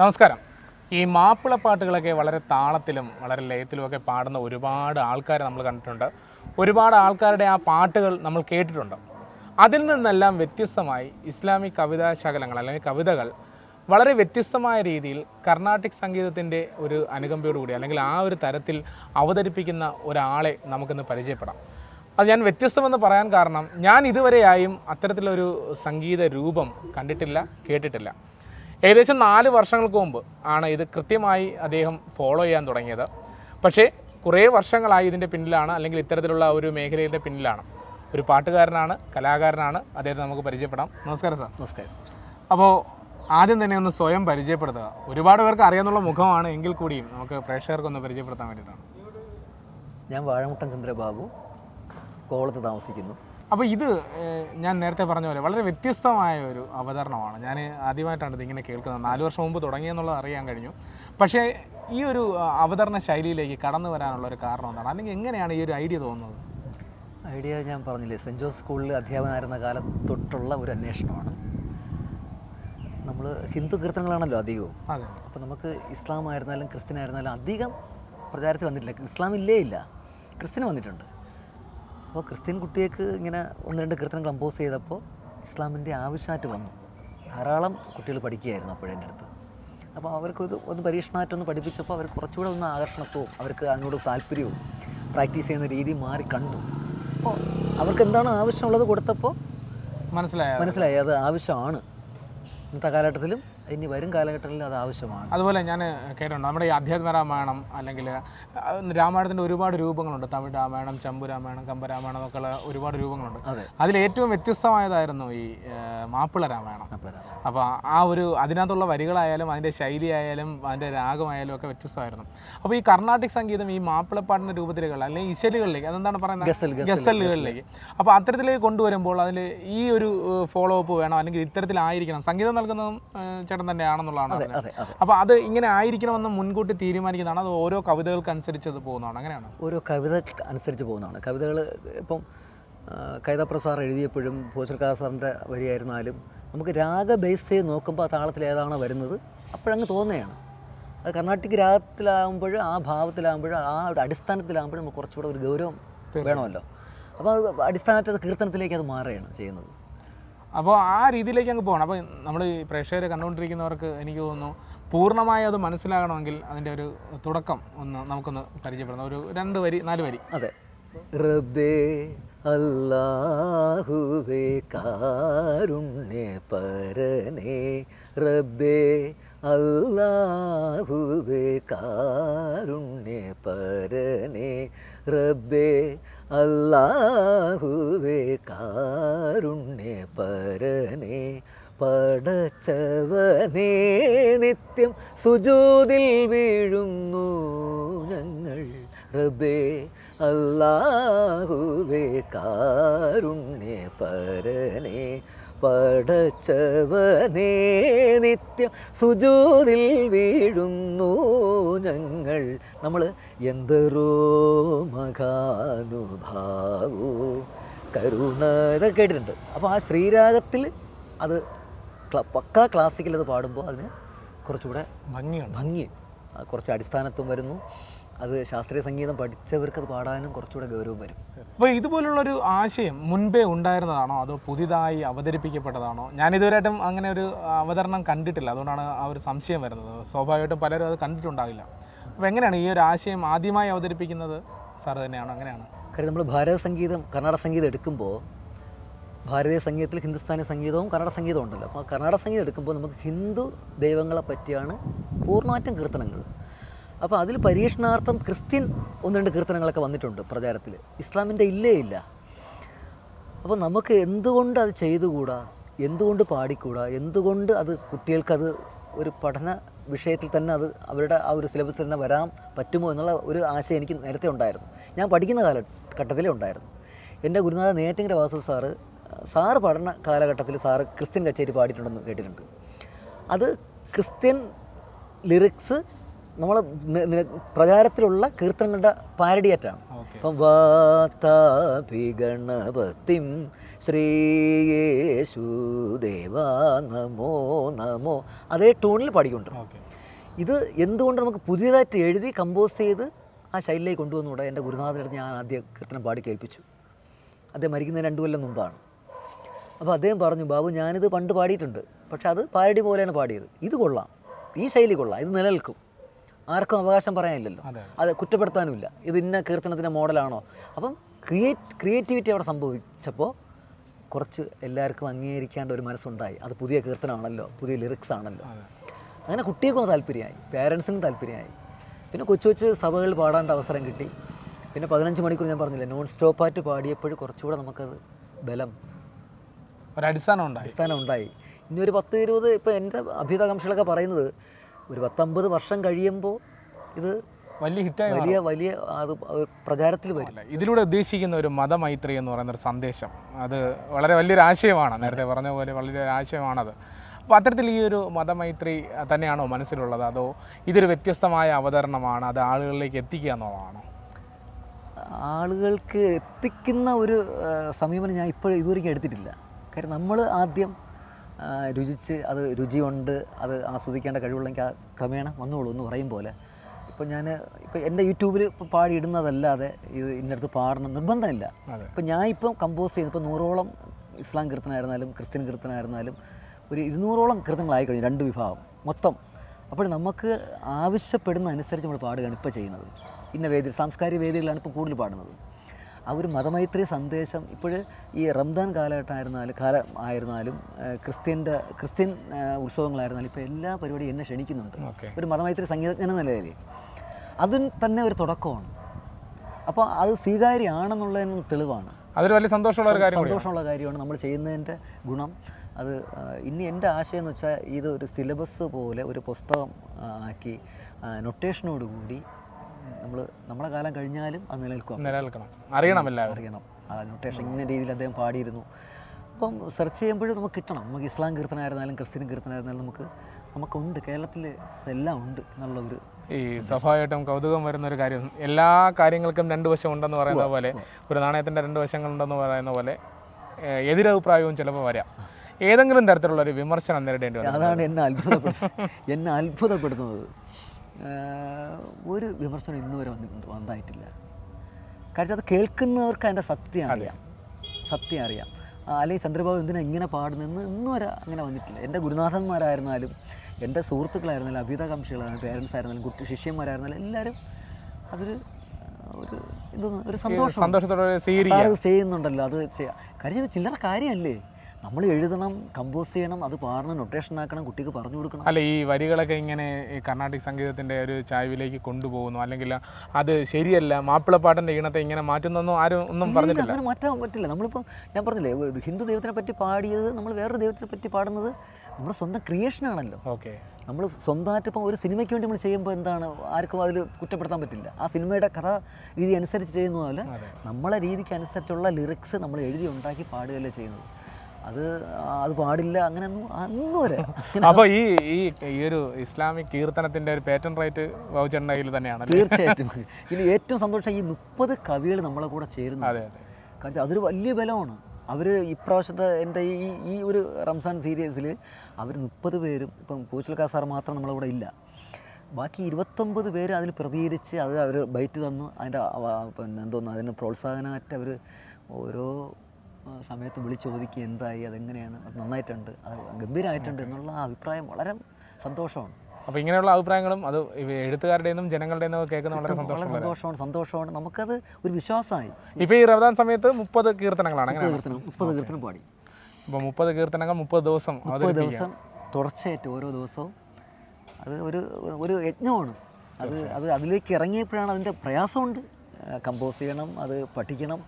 നമസ്കാരം. ഈ മാപ്പിള പാട്ടുകളൊക്കെ വളരെ താളത്തിലും വളരെ ലയത്തിലുമൊക്കെ പാടുന്ന ഒരുപാട് ആൾക്കാരെ നമ്മൾ കണ്ടിട്ടുണ്ട്. ഒരുപാട് ആൾക്കാരുടെ ആ പാട്ടുകൾ നമ്മൾ കേട്ടിട്ടുണ്ട്. അതിൽ നിന്നെല്ലാം വ്യത്യസ്തമായി ഇസ്ലാമിക് കവിതാ ശകലങ്ങൾ അല്ലെങ്കിൽ കവിതകൾ വളരെ വ്യത്യസ്തമായ രീതിയിൽ കർണാട്ടിക് സംഗീതത്തിന്റെ ഒരു അനുകമ്പയോടുകൂടി അല്ലെങ്കിൽ ആ ഒരു തരത്തിൽ അവതരിപ്പിക്കുന്ന ഒരാളെ നമുക്കിന്ന് പരിചയപ്പെടാം. അത് ഞാൻ വ്യത്യസ്തമെന്ന് പറയാൻ കാരണം ഞാൻ ഇതുവരെയായും അത്തരത്തിലൊരു സംഗീത രൂപം കണ്ടിട്ടില്ല കേട്ടിട്ടില്ല. ഏകദേശം നാല് വർഷങ്ങൾക്ക് മുമ്പ് ആണ് ഇത് കൃത്യമായി അദ്ദേഹം ഫോളോ ചെയ്യാൻ തുടങ്ങിയത്. പക്ഷേ കുറേ വർഷങ്ങളായി ഇതിന്റെ പിന്നിലാണ് അല്ലെങ്കിൽ ഇത്തരത്തിലുള്ള ഒരു മേഖലയുടെ പിന്നിലാണ്. ഒരു പാട്ടുകാരനാണ് കലാകാരനാണ് അദ്ദേഹത്തെ നമുക്ക് പരിചയപ്പെടാം. നമസ്കാരം സാർ. നമസ്കാരം. അപ്പോൾ ആദ്യം തന്നെ ഒന്ന് സ്വയം പരിചയപ്പെടുത്തുക. ഒരുപാട് പേർക്ക് അറിയാനുള്ള മുഖമാണ് എങ്കിൽ കൂടിയും നമുക്ക് പ്രേക്ഷകർക്കൊന്ന് പരിചയപ്പെടുത്താൻ വേണ്ടിയിട്ടാണ്. ഞാൻ വാഴമുട്ടൻ ചന്ദ്രബാബു കോളത്ത് താമസിക്കുന്നു. അപ്പോൾ ഇത് ഞാൻ നേരത്തെ പറഞ്ഞ പോലെ വളരെ വ്യത്യസ്തമായ ഒരു അവതരണമാണ്. ഞാൻ ആദ്യമായിട്ടാണ് ഇതിങ്ങനെ കേൾക്കുന്നത്. നാല് വർഷം മുമ്പ് തുടങ്ങിയെന്നുള്ളത് അറിയാൻ കഴിഞ്ഞു. പക്ഷേ ഈ ഒരു അവതരണ ശൈലിയിലേക്ക് കടന്നു വരാനുള്ള ഒരു കാരണം എന്താണ്? അല്ലെങ്കിൽ എങ്ങനെയാണ് ഈ ഒരു ഐഡിയ തോന്നുന്നത്? ഐഡിയ ഞാൻ പറഞ്ഞില്ലേ സെന്റ് ജോസ് സ്കൂളിൽ അധ്യാപകനായിരുന്ന കാലം തൊട്ടുള്ള ഒരു അന്വേഷണമാണ്. നമ്മൾ ഹിന്ദു കീർത്തനങ്ങളാണല്ലോ അധികവും. അപ്പോൾ നമുക്ക് ഇസ്ലാം ആയിരുന്നാലും ക്രിസ്ത്യൻ ആയിരുന്നാലും അധികം പ്രചാരത്തിൽ വന്നിട്ടില്ല. ഇസ്ലാം ഇല്ലേ ഇല്ല. ക്രിസ്ത്യൻ വന്നിട്ടുണ്ട്. അപ്പോൾ ക്രിസ്ത്യൻ കുട്ടിയേക്ക് ഇങ്ങനെ ഒന്ന് രണ്ട് കീർത്തനം കമ്പോസ് ചെയ്തപ്പോൾ ഇസ്ലാമിന്റെ ആവശ്യമായിട്ട് വന്നു. ധാരാളം കുട്ടികൾ പഠിക്കുകയായിരുന്നു അപ്പോഴെന്റെ അടുത്ത്. അപ്പോൾ അവർക്ക് ഇത് ഒന്ന് പരീക്ഷണമായിട്ടൊന്ന് പഠിപ്പിച്ചപ്പോൾ അവർ കുറച്ചുകൂടെ ഒന്ന് ആകർഷണത്വവും അവർക്ക് അതിനോട് താല്പര്യവും പ്രാക്ടീസ് ചെയ്യുന്ന രീതി മാറി കണ്ടു. അപ്പോൾ അവർക്ക് എന്താണ് ആവശ്യമുള്ളത് കൊടുത്തപ്പോൾ മനസ്സിലായി. മനസ്സിലായി. അത് ആവശ്യമാണ്. ഇന്നത്തെ കാലഘട്ടത്തിലും ഇനി വരും കാലഘട്ടങ്ങളിൽ അത് ആവശ്യമാണ്. അതുപോലെ ഞാൻ കേട്ടിട്ടുണ്ട് നമ്മുടെ ഈ അധ്യാത്മ രാമായണം അല്ലെങ്കിൽ രാമായണത്തിന്റെ ഒരുപാട് രൂപങ്ങളുണ്ട്. തമിഴ് രാമായണം ചമ്പു രാമായണം കമ്പരാമായണം എന്നൊക്കെയുള്ള ഒരുപാട് രൂപങ്ങളുണ്ട്. അതിൽ ഏറ്റവും വ്യത്യസ്തമായതായിരുന്നു ഈ മാപ്പിള രാമായണം. അപ്പോൾ ആ ഒരു അതിനകത്തുള്ള വരികളായാലും അതിന്റെ ശൈലിയായാലും അതിന്റെ രാഗമായാലും ഒക്കെ വ്യത്യസ്തമായിരുന്നു. അപ്പോൾ ഈ കർണാട്ടിക് സംഗീതം ഈ മാപ്പിളപ്പാട്ടിന്റെ രൂപത്തിലേക്കുള്ള അല്ലെങ്കിൽ ഇശലുകളിലേക്ക് അതെന്താണ് പറയുന്നത്? ഗസലുകളിലേക്ക്. അപ്പോൾ അത്തരത്തിലേക്ക് കൊണ്ടുവരുമ്പോൾ അതിൽ ഈ ഒരു ഫോളോ അപ്പ് വേണം അല്ലെങ്കിൽ ഇത്തരത്തിലായിരിക്കണം. സംഗീതം നൽകുന്നതും ഏഹ്, തന്നെയാണെന്നുള്ളതാണ് അപ്പോൾ അത് ഇങ്ങനെ ആയിരിക്കണമെന്ന് മുൻകൂട്ടി തീരുമാനിക്കുന്നതാണ് അത് ഓരോ കവിതകൾക്കനുസരിച്ച് അത് പോകുന്നതാണ്? അങ്ങനെയാണ്? ഓരോ കവിത അനുസരിച്ച് പോകുന്നതാണ്. കവിതകൾ ഇപ്പം കൈതപ്ര സാർ എഴുതിയപ്പോഴും ഭൂഷൽക്കാർ സാറിന്റെ വരിയായിരുന്നാലും നമുക്ക് രാഗ ബേസ് ചെയ്ത് നോക്കുമ്പോൾ ആ താളത്തിൽ ഏതാണോ വരുന്നത് അപ്പോഴങ്ങ് തോന്നുകയാണ്. അത് കർണാട്ടിക് രാഗത്തിലാകുമ്പോൾ ആ ഭാവത്തിലാകുമ്പോൾ ആ ഒരു അടിസ്ഥാനത്തിലാകുമ്പോൾ നമുക്ക് കുറച്ചുകൂടെ ഒരു ഗൗരവം വേണമല്ലോ. അപ്പോൾ അത് അടിസ്ഥാനത്തിൽ കീർത്തനത്തിലേക്ക് അത് മാറുകയാണ് ചെയ്യുന്നത്. അപ്പോൾ ആ രീതിയിലേക്ക് അങ്ങ് പോകണം. അപ്പോൾ നമ്മൾ ഈ പ്രേക്ഷകരെ കണ്ടുകൊണ്ടിരിക്കുന്നവർക്ക് എനിക്ക് തോന്നുന്നു പൂർണമായി അത് മനസ്സിലാകണമെങ്കിൽ അതിന്റെ ഒരു തുടക്കം ഒന്ന് നമുക്കൊന്ന് പരിചയപ്പെടണം ഒരു രണ്ട് വരി നാല് വരി. അതെ. റബ്ബേ അല്ലാഹുവേ കാരുണ്യ പരനേ. റബ്ബേ അല്ലാഹുവേ കാരുണ്യ പരനേ. റബ്ബേ അല്ലാഹുവേ കാരുണ്യ പരനെ പടച്ചവനേ നിത്യം സുജൂതിൽ വീഴുന്നു ഞങ്ങൾ. റബേ അല്ലാഹുവേ കാരുണ്യ പരനേ പടച്ചവനേ നിത്യം സുജൂതിൽ വീഴുന്നു ഞങ്ങൾ. നമ്മൾ എന്തരോ മകാനുഭാവോ കരുണ ഇതൊക്കെ കേട്ടിട്ടുണ്ട്. അപ്പോൾ ആ ശ്രീരാഗത്തിൽ അത് പക്ക ക്ലാസിക്കൽ അത് പാടുമ്പോൾ അതിന് കുറച്ചുകൂടെ ഭംഗിയാണ് ഭംഗി കുറച്ച് അടിസ്ഥാനത്വം വരുന്നു. അത് ശാസ്ത്രീയ സംഗീതം പഠിച്ചവർക്ക് അത് പാടാനും കുറച്ചുകൂടെ ഗൗരവം വരും. അപ്പോൾ ഇതുപോലുള്ളൊരു ആശയം മുൻപേ ഉണ്ടായിരുന്നതാണോ? അതോ പുതിയതായി അവതരിപ്പിക്കപ്പെട്ടതാണോ? ഞാൻ ഇതുവരെയായിട്ടും അങ്ങനെ ഒരു അവതരണം കണ്ടിട്ടില്ല. അതുകൊണ്ടാണ് ആ ഒരു സംശയം വരുന്നത്. സ്വാഭാവികമായിട്ടും പലരും അത് കണ്ടിട്ടുണ്ടാവില്ല. അപ്പോൾ എങ്ങനെയാണ് ഈ ഒരു ആശയം ആദ്യമായി അവതരിപ്പിക്കുന്നത്? സാർ തന്നെയാണോ? അങ്ങനെയാണ്. കാര്യം നമ്മൾ ഭാരത സംഗീതം കർണാടക സംഗീതം എടുക്കുമ്പോൾ ഭാരതീയ സംഗീതത്തിൽ ഹിന്ദുസ്ഥാനി സംഗീതവും കർണാടക സംഗീതവും ഉണ്ടല്ലോ. അപ്പോൾ കർണാടക സംഗീതം എടുക്കുമ്പോൾ നമുക്ക് ഹിന്ദു ദൈവങ്ങളെ പറ്റിയാണ് പൂർണമായിട്ടും കീർത്തനങ്ങൾ. അപ്പോൾ അതിൽ പരീക്ഷണാർത്ഥം ക്രിസ്ത്യൻ ഒന്ന് രണ്ട് കീർത്തനങ്ങളൊക്കെ വന്നിട്ടുണ്ട് പ്രചാരത്തിൽ. ഇസ്ലാമിന്റെ ഇല്ലേ ഇല്ല. അപ്പോൾ നമുക്ക് എന്തുകൊണ്ട് അത് ചെയ്തുകൂടാ? എന്തുകൊണ്ട് പാടിക്കൂടാ? എന്തുകൊണ്ട് അത് കുട്ടികൾക്കത് ഒരു പഠന വിഷയത്തിൽ തന്നെ അത് അവരുടെ ആ ഒരു സിലബസിൽ തന്നെ വരാൻ പറ്റുമോ എന്നുള്ള ഒരു ആശയം എനിക്ക് നേരത്തെ ഉണ്ടായിരുന്നു. ഞാൻ പഠിക്കുന്ന കാലഘട്ടത്തിലേ ഉണ്ടായിരുന്നു. എന്റെ ഗുരുനാഥ നേറ്റിങ്ങിന്റെ വാസു സാറ് സാറ് പഠന കാലഘട്ടത്തിൽ സാറ് ക്രിസ്ത്യൻ കച്ചേരി പാടിയിട്ടുണ്ടെന്ന് കേട്ടിട്ടുണ്ട്. അത് ക്രിസ്ത്യൻ ലിറിക്സ് നമ്മൾ പ്രചാരത്തിലുള്ള കീർത്തനങ്ങളുടെ പാരഡിയേറ്റാണ്. അപ്പം ഗണപതിം ശ്രീയേശുദേവ നമോ നമോ അതേ ടൂണിൽ പാടിക്കൊണ്ടിരുന്നു ഓക്കെ. ഇത് എന്തുകൊണ്ട് നമുക്ക് പുതിയതായിട്ട് എഴുതി കമ്പോസ് ചെയ്ത് ആ ശൈലിയിലേക്ക് കൊണ്ടുവന്നുകൂടെ? എന്റെ ഗുരുനാഥനടുത്ത് ഞാൻ ആദ്യം കീർത്തനം പാടി കേൾപ്പിച്ചു. അദ്ദേഹം മരിക്കുന്നതിന് രണ്ടു കൊല്ലം മുമ്പാണ്. അപ്പോൾ അദ്ദേഹം പറഞ്ഞു ബാബു ഞാനിത് പണ്ട് പാടിയിട്ടുണ്ട്. പക്ഷെ അത് പാരഡി പോലെയാണ് പാടിയത്. ഇത് കൊള്ളാം. ഈ ശൈലി കൊള്ളാം. ഇത് നിലനിൽക്കും. ആർക്കും അവകാശം പറയാനില്ലല്ലോ. അതെ. കുറ്റപ്പെടുത്താനുമില്ല. ഇത് ഇന്ന കീർത്തനത്തിന്റെ മോഡലാണോ? അപ്പം ക്രിയേറ്റ് ക്രിയേറ്റിവിറ്റി അവിടെ സംഭവിച്ചപ്പോൾ കുറച്ച് എല്ലാവർക്കും അംഗീകരിക്കേണ്ട ഒരു മനസ്സുണ്ടായി. അത് പുതിയ കീർത്തനമാണല്ലോ പുതിയ ലിറിക്സ് ആണല്ലോ. അങ്ങനെ കുട്ടികൾക്കും താല്പര്യമായി പേരൻസിനും താല്പര്യമായി. പിന്നെ കൊച്ചു കൊച്ചു സഭകളിൽ പാടാൻ അവസരം കിട്ടി. പിന്നെ പതിനഞ്ച് മണിക്കൂർ ഞാൻ പറഞ്ഞില്ല നോൺ സ്റ്റോപ്പായിട്ട് പാടിയപ്പോൾ കുറച്ചുകൂടെ നമുക്കത് ബലം ഒരു അടിസ്ഥാനം ഉണ്ടായി അടിസ്ഥാനം ഉണ്ടായി ഇനി ഒരു പത്ത് ഇരുപത് ഇപ്പോൾ എന്റെ അഭ്യുതാകാംക്ഷകളൊക്കെ പറയുന്നത് ഒരു പത്തമ്പത് വർഷം കഴിയുമ്പോൾ ഇത് വലിയ ഹിറ്റായി വലിയ വലിയ അത് പ്രചാരത്തിൽ വരും. ഇതിലൂടെ ഉദ്ദേശിക്കുന്ന ഒരു മതമൈത്രി എന്ന് പറയുന്ന ഒരു സന്ദേശം. അത് വളരെ വലിയൊരു ആശയമാണ്. നേരത്തെ പറഞ്ഞ പോലെ വലിയൊരു ആശയമാണത്. അപ്പോൾ അത്തരത്തിൽ ഈ ഒരു മതമൈത്രി തന്നെയാണോ മനസ്സിലുള്ളത്? അതോ ഇതൊരു വ്യത്യസ്തമായ അവതരണമാണ്? അത് ആളുകളിലേക്ക് എത്തിക്കുക എന്നുള്ളതാണോ? ആളുകൾക്ക് എത്തിക്കുന്ന ഒരു സമീപനം ഞാൻ ഇപ്പോഴും ഇതുവരെയും എടുത്തിട്ടില്ല. കാര്യം നമ്മൾ ആദ്യം രുചിച്ച് അത് രുചിയുണ്ട് അത് ആസ്വദിക്കേണ്ട കഴിവുള്ളെങ്കിൽ ആ ക്രമേണ വന്നോളൂ എന്ന് പറയും പോലെ. ഇപ്പം ഞാൻ ഇപ്പം എന്റെ യൂട്യൂബിൽ ഇപ്പം പാടിയിടുന്നതല്ലാതെ ഇത് ഇന്നടുത്ത് പാടണം നിർബന്ധമില്ല. ഇപ്പം ഞാൻ ഇപ്പം കമ്പോസ് ചെയ്ത് ഇപ്പം നൂറോളം ഇസ്ലാം കീർത്തനായിരുന്നാലും ക്രിസ്ത്യൻ കീർത്തനായിരുന്നാലും ഒരു ഇരുന്നൂറോളം കീർത്തനങ്ങളായി കഴിഞ്ഞു രണ്ട് വിഭാഗം മൊത്തം. അപ്പോൾ നമുക്ക് ആവശ്യപ്പെടുന്ന അനുസരിച്ച് നമ്മൾ പാടുകയാണ് ഇപ്പോൾ ചെയ്യുന്നത്. ഇന്ന വേദി സാംസ്കാരിക വേദികളാണ് ഇപ്പോൾ കൂടുതൽ പാടുന്നത്. ആ ഒരു മതമൈത്രി സന്ദേശം ഇപ്പോൾ ഈ റംദാൻ കാലഘട്ടമായിരുന്നാലും കാലം ആയിരുന്നാലും ക്രിസ്ത്യന്റെ ക്രിസ്ത്യൻ ഉത്സവങ്ങളായിരുന്നാലും ഇപ്പോൾ എല്ലാ പരിപാടിയും എന്നെ ക്ഷണിക്കുന്നുണ്ട്. ഒരു മതമൈത്രി സംഗീതജ്ഞൻ എന്ന നിലയിൽ. അതും തന്നെ ഒരു തുടക്കമാണ്. അപ്പോൾ അത് സ്വീകാര്യമാണെന്നുള്ളതിന് തെളിവാണ്. അതൊരു വലിയ സന്തോഷമുള്ള ഒരു കാര്യം സന്തോഷമുള്ള കാര്യമാണ് നമ്മൾ ചെയ്യുന്നതിന്റെ ഗുണം. അത് ഇനി എന്റെ ആശയം എന്ന് വെച്ചാൽ ഇത് ഒരു സിലബസ് പോലെ ഒരു പുസ്തകം ആക്കി നൊട്ടേഷനോട് കൂടി നമ്മൾ നമ്മുടെ കാലം കഴിഞ്ഞാലും അത് നിലനിൽക്കും. നിലനിൽക്കണം. അറിയണം അറിയണം. ആ നൊട്ടേഷൻ ഇന്ന രീതിയിൽ അദ്ദേഹം പാടിയിരുന്നു. അപ്പം സെർച്ച് ചെയ്യുമ്പോഴും നമുക്ക് കിട്ടണം. നമുക്ക് ഇസ്ലാം കീർത്തനായിരുന്നാലും ക്രിസ്ത്യൻ കീർത്തനായിരുന്നാലും നമുക്ക് നമുക്കുണ്ട്. കേരളത്തിൽ ഇതെല്ലാം ഉണ്ട് എന്നുള്ള ഒരു ഈ സ്വാഭാവികമായിട്ടും കൗതുകം വരുന്ന ഒരു കാര്യം. എല്ലാ കാര്യങ്ങൾക്കും രണ്ട് വശം ഉണ്ടെന്ന് പറയുന്ന പോലെ ഒരു നാണയത്തിന്റെ രണ്ട് വശങ്ങളുണ്ടെന്ന് പറയുന്ന പോലെ എതിരഭിപ്രായവും ചിലപ്പോൾ വരാം. ഏതെങ്കിലും തരത്തിലുള്ള ഒരു വിമർശനം നേരിടേണ്ടി വരും. അതാണ് എന്നെ അത്ഭുതപ്പെടുത്തുന്നത് എന്നെ അത്ഭുതപ്പെടുത്തുന്നത്. ഒരു വിമർശനം ഇന്ന് വരെ വന്നിട്ടുണ്ട് വന്നായിട്ടില്ല. കാര്യം അത് കേൾക്കുന്നവർക്ക് അതിന്റെ സത്യം അറിയാം. സത്യം അറിയാം. അല്ലെങ്കിൽ ചന്ദ്രബാബു എന്തിനാ ഇങ്ങനെ പാടുന്നതെന്ന് ഇന്നും വരെ അങ്ങനെ വന്നിട്ടില്ല. എന്റെ ഗുരുനാഥന്മാരായിരുന്നാലും എന്റെ സുഹൃത്തുക്കളായിരുന്നാലും അഭിതാകാംക്ഷികളായിരുന്നു പേരൻസ് ആയിരുന്നാലും കുട്ടി ശിഷ്യന്മാരായിരുന്നാലും എല്ലാവരും അതൊരു ഒരു ഇതൊന്നും ഒരു സന്തോഷം. സന്തോഷത്തോടെ ചെയ്യുന്നുണ്ടല്ലോ അത് ചെയ്യാം. കാര്യം ചില്ലറ കാര്യമല്ലേ? നമ്മൾ എഴുതണം കമ്പോസ് ചെയ്യണം അത് പാടണം നൊട്ടേഷൻ ആക്കണം കുട്ടിക്ക് പറഞ്ഞു കൊടുക്കണം. അല്ല ഈ വരികളൊക്കെ ഇങ്ങനെ ഈ കർണാട്ടിക് സംഗീതത്തിന്റെ ഒരു ചായ്വിലേക്ക് കൊണ്ടുപോകുന്നു അല്ലെങ്കിൽ അത് ശരിയല്ല മാപ്പിളപ്പാട്ടിന്റെ ഈണത്തെ ഇങ്ങനെ മാറ്റുന്നൊന്നും ആരും ഒന്നും പറഞ്ഞില്ല പറഞ്ഞിട്ടില്ല. അങ്ങനെ മാറ്റാൻ പറ്റില്ല. നമ്മളിപ്പോൾ ഞാൻ പറഞ്ഞില്ലേ ഹിന്ദു ദൈവത്തിനെ പറ്റി പാടിയത് നമ്മൾ വേറൊരു ദൈവത്തിനെ പറ്റി പാടുന്നത് നമ്മുടെ സ്വന്തം ക്രിയേഷനാണല്ലോ ഓക്കെ. നമ്മൾ സ്വന്തമായിട്ട് ഇപ്പോൾ ഒരു സിനിമയ്ക്ക് വേണ്ടി നമ്മൾ ചെയ്യുമ്പോൾ എന്താണ് ആർക്കും അതിൽ കുറ്റപ്പെടുത്താൻ പറ്റില്ല. ആ സിനിമയുടെ കഥ രീതി അനുസരിച്ച് ചെയ്യുന്ന പോലെ നമ്മളെ രീതിക്ക് അനുസരിച്ചുള്ള ലിറിക്സ് നമ്മൾ എഴുതി ഉണ്ടാക്കി പാടുകയല്ലേ ചെയ്യുന്നത്. അത് അത് പാടില്ല അങ്ങനെ അന്ന് വരെ. അപ്പൊ ഈ ഈ ഈ ഒരു ഇസ്ലാമിക് കീർത്തനത്തിന്റെ ഒരു പാറ്റേൺ റൈറ്റ് വൗച്ചറിന്റെ കയ്യിൽ തന്നെയാണ് തീർച്ചയായിട്ടും. ഇനി ഏറ്റവും സന്തോഷം ഈ മുപ്പത് കവികൾ നമ്മളെ കൂടെ ചേരുന്നു അതെ അതെ. കാരണം അതൊരു വലിയ ബലമാണ്. അവർ ഇപ്രാവശ്യത്തെ എന്റെ ഈ ഈ ഒരു റംസാൻ സീരീസിൽ അവർ മുപ്പത് പേരും ഇപ്പം പൂച്ചൽക്കാ സാർ മാത്രം നമ്മളെ കൂടെ ഇല്ല. ബാക്കി ഇരുപത്തൊമ്പത് പേര് അതിൽ പ്രതികരിച്ച് അത് അവർ ബൈറ്റ് തന്നു. അതിന്റെ പിന്നെ എന്തോന്നു അതിന് പ്രോത്സാഹനമായിട്ട് അവർ ഓരോ സമയത്ത് വിളിച്ച് ചോദിക്കുക എന്തായി അതെങ്ങനെയാണ്? അത് നന്നായിട്ടുണ്ട്. അത് ഗംഭീരമായിട്ടുണ്ട് എന്നുള്ള അഭിപ്രായം വളരെ സന്തോഷമാണ്. അപ്പോൾ ഇങ്ങനെയുള്ള അഭിപ്രായങ്ങളും അത് എഴുത്തുകാരുടെയും ജനങ്ങളുടെയും ഒക്കെ കേൾക്കുന്ന വളരെ സന്തോഷം സന്തോഷമാണ്. സന്തോഷമാണ്. നമുക്കത് ഒരു വിശ്വാസമായി. ഇപ്പോൾ ഈ റമദാൻ സമയത്ത് മുപ്പത് കീർത്തനങ്ങളാണ്. കീർത്തനം മുപ്പത് കീർത്തനം പാടി. അപ്പോൾ മുപ്പത് കീർത്തനങ്ങൾ മുപ്പത് ദിവസം മുപ്പത് ദിവസം തുടർച്ചയായിട്ട് ഓരോ ദിവസവും അത് ഒരു ഒരു യജ്ഞമാണ്. അത് അത് അതിലേക്ക് ഇറങ്ങിയപ്പോഴാണ് അതിന്റെ പ്രയാസമുണ്ട്. കമ്പോസ് ചെയ്യണം അത് പഠിക്കണം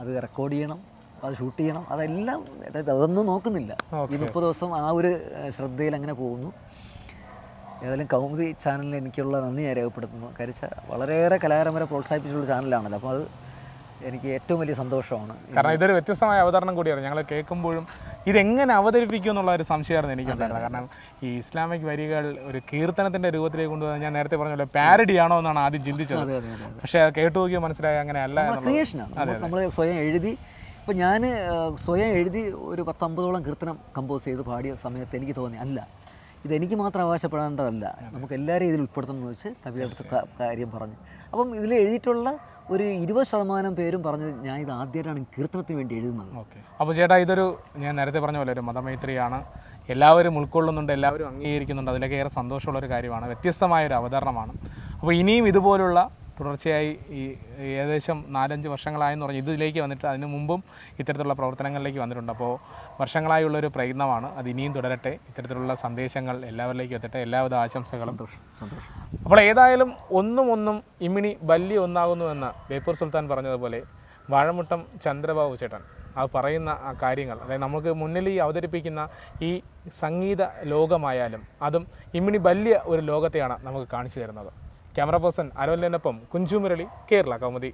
അത് റെക്കോർഡ് ചെയ്യണം. അത് ഷൂട്ട് ചെയ്യണം. അതെല്ലാം അതായത് അതൊന്നും നോക്കുന്നില്ല. ഈ മുപ്പത് ദിവസം ആ ഒരു ശ്രദ്ധയിൽ അങ്ങനെ പോകുന്നു. ഏതായാലും കൗമുദി ചാനലിൽ എനിക്കുള്ള നന്ദി ഞാൻ രേഖപ്പെടുത്തുന്നു. കാര്യം വളരെയേറെ കലാകാരന്മാരെ പ്രോത്സാഹിപ്പിച്ചുള്ള ചാനലാണല്ലോ. അപ്പോൾ അത് എനിക്ക് ഏറ്റവും വലിയ സന്തോഷമാണ്. കാരണം ഇതൊരു വ്യത്യസ്തമായ അവതരണം കൂടിയാണ്. ഞങ്ങൾ കേൾക്കുമ്പോഴും ഇതെങ്ങനെ അവതരിപ്പിക്കും എന്നുള്ള ഒരു സംശയമായിരുന്നു എനിക്കുണ്ടായിരുന്നത് കാരണം ഈ ഇസ്ലാമിക് വരികൾ ഒരു കീർത്തനത്തിന്റെ രൂപത്തിലേക്ക് കൊണ്ടുവന്ന് ഞാൻ നേരത്തെ പറഞ്ഞല്ലോ പാരഡി ആണോ എന്നാണ് ആദ്യം ചിന്തിച്ചത്. പക്ഷേ കേട്ടു നോക്കിയാൽ മനസ്സിലായി അങ്ങനെ അല്ല ക്രിയേഷൻ ക്രിയേഷനാണ്. നമ്മൾ സ്വയം എഴുതി ഇപ്പം ഞാൻ സ്വയം എഴുതി ഒരു പത്തമ്പതോളം കീർത്തനം കമ്പോസ് ചെയ്ത് പാടിയ സമയത്ത് എനിക്ക് തോന്നി അല്ല ഇതെനിക്ക് മാത്രം അവകാശപ്പെടേണ്ടതല്ല. നമുക്ക് എല്ലാവരെയും ഇതിൽ ഉൾപ്പെടുത്തണം എന്ന് വെച്ച് കവിയുടെ കാര്യം പറഞ്ഞു. അപ്പം ഇതിൽ എഴുതിയിട്ടുള്ള ഒരു ഇരുപത് ശതമാനം പേരും പറഞ്ഞത് ഞാൻ ഇത് ആദ്യമായിട്ടാണ് കീർത്തനത്തിന് വേണ്ടി എഴുതുന്നത്. ഓക്കെ. അപ്പോൾ ചേട്ടാ ഇതൊരു ഞാൻ നേരത്തെ പറഞ്ഞ പോലെ ഒരു മതമൈത്രിയാണ്. എല്ലാവരും ഉൾക്കൊള്ളുന്നുണ്ട് എല്ലാവരും അംഗീകരിക്കുന്നുണ്ട്. അതിലൊക്കെ ഏറെ സന്തോഷമുള്ള ഒരു കാര്യമാണ്. വ്യത്യസ്തമായ ഒരു അവതരണമാണ്. അപ്പോൾ ഇനിയും ഇതുപോലുള്ള തുടർച്ചയായി ഈ ഏകദേശം നാലഞ്ച് വർഷങ്ങളായെന്ന് പറഞ്ഞ് ഇതിലേക്ക് വന്നിട്ട് അതിന് മുമ്പും ഇത്തരത്തിലുള്ള പ്രവർത്തനങ്ങളിലേക്ക് വന്നിട്ടുണ്ട്. അപ്പോൾ വർഷങ്ങളായുള്ള ഒരു പ്രയത്നമാണ്. അത് ഇനിയും തുടരട്ടെ. ഇത്തരത്തിലുള്ള സന്ദേശങ്ങൾ എല്ലാവരിലേക്കും എത്തട്ടെ. എല്ലാവിധ ആശംസകളും. സന്തോഷം സന്തോഷം. അപ്പോൾ ഏതായാലും ഒന്നും ഒന്നും ഇമ്മിണി ബല്യ ഒന്നാകുന്നുവെന്ന് ബേപ്പൂർ സുൽത്താൻ പറഞ്ഞതുപോലെ വാഴമുട്ടം ചന്ദ്രബാബു ചേട്ടൻ അത് പറയുന്ന ആ കാര്യങ്ങൾ അതായത് നമുക്ക് മുന്നിൽ ഈ അവതരിപ്പിക്കുന്ന ഈ സംഗീത ലോകമായാലും അതും ഇമ്മിണി വലിയ ഒരു ലോകത്തെയാണ് നമുക്ക് കാണിച്ചു തരുന്നത്. ക്യാമറ പേഴ്സൺ അനോലിനൊപ്പം കുഞ്ചു മുരളി കേരള കൗമുദി.